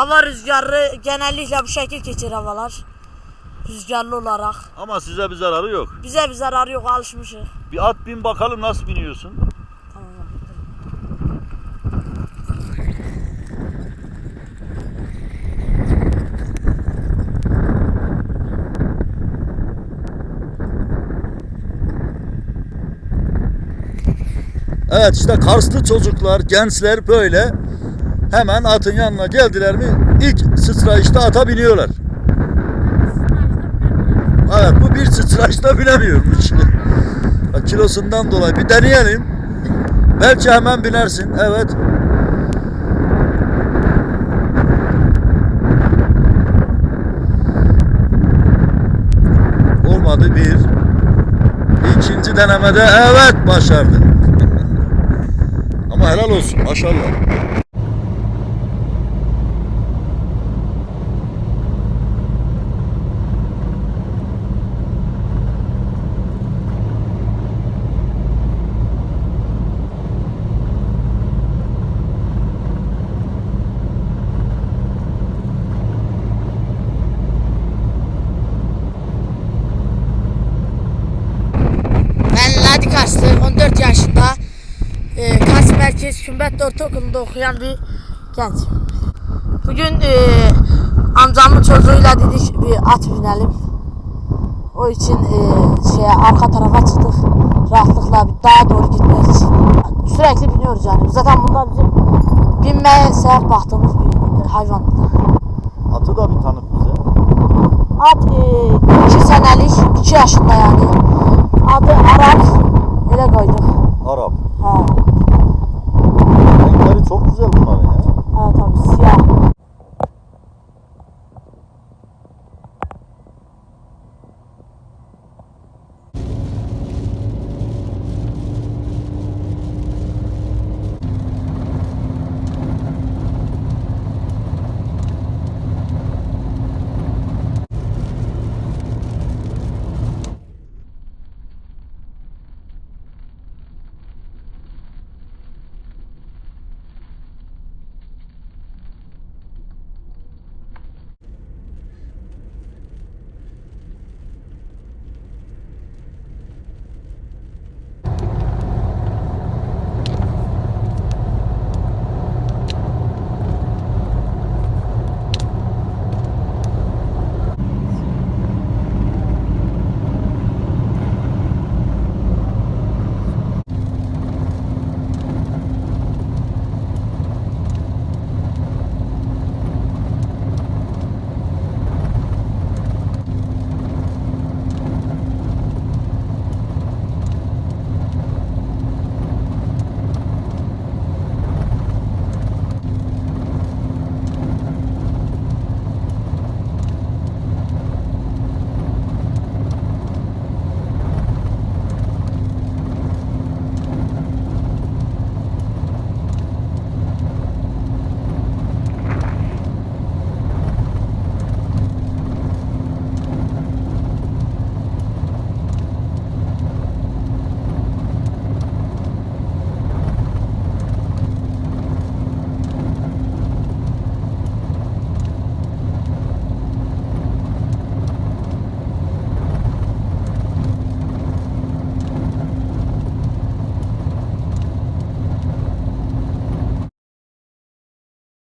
Hava rüzgarı genellikle bu şekil geçir havalar. Rüzgarlı olarak. Ama size bir zararı yok. Bize bir zararı yok alışmışız. Bir at bin bakalım nasıl biniyorsun. Tamam. Evet işte Karslı çocuklar, gençler böyle hemen atın yanına geldiler mi ilk sıçrayışta ata biniyorlar. Evet bu bir sıçrayışta binemiyormuş. Kilosundan dolayı bir deneyelim. Belki hemen binersin. Evet. Olmadı bir. İkinci denemede evet başardı. Ama helal olsun maşallah. 14 yaşında. E, Kars Merkez Kümbetli Ortaokulu'nda okuyan bir genç. Bugün e, amcamın çocuğuyla dedik bir at binelim. O için e, şeye arka tarafa çıktık. Rahatlıkla bir dağa doğru gitmek için. Sürekli biniyoruz yani. Zaten bunlar bizim binmeye seyahat baktığımız bir hayvan. Atı da bir tanıt bize. At 2 senelik, 2 yaşında yani.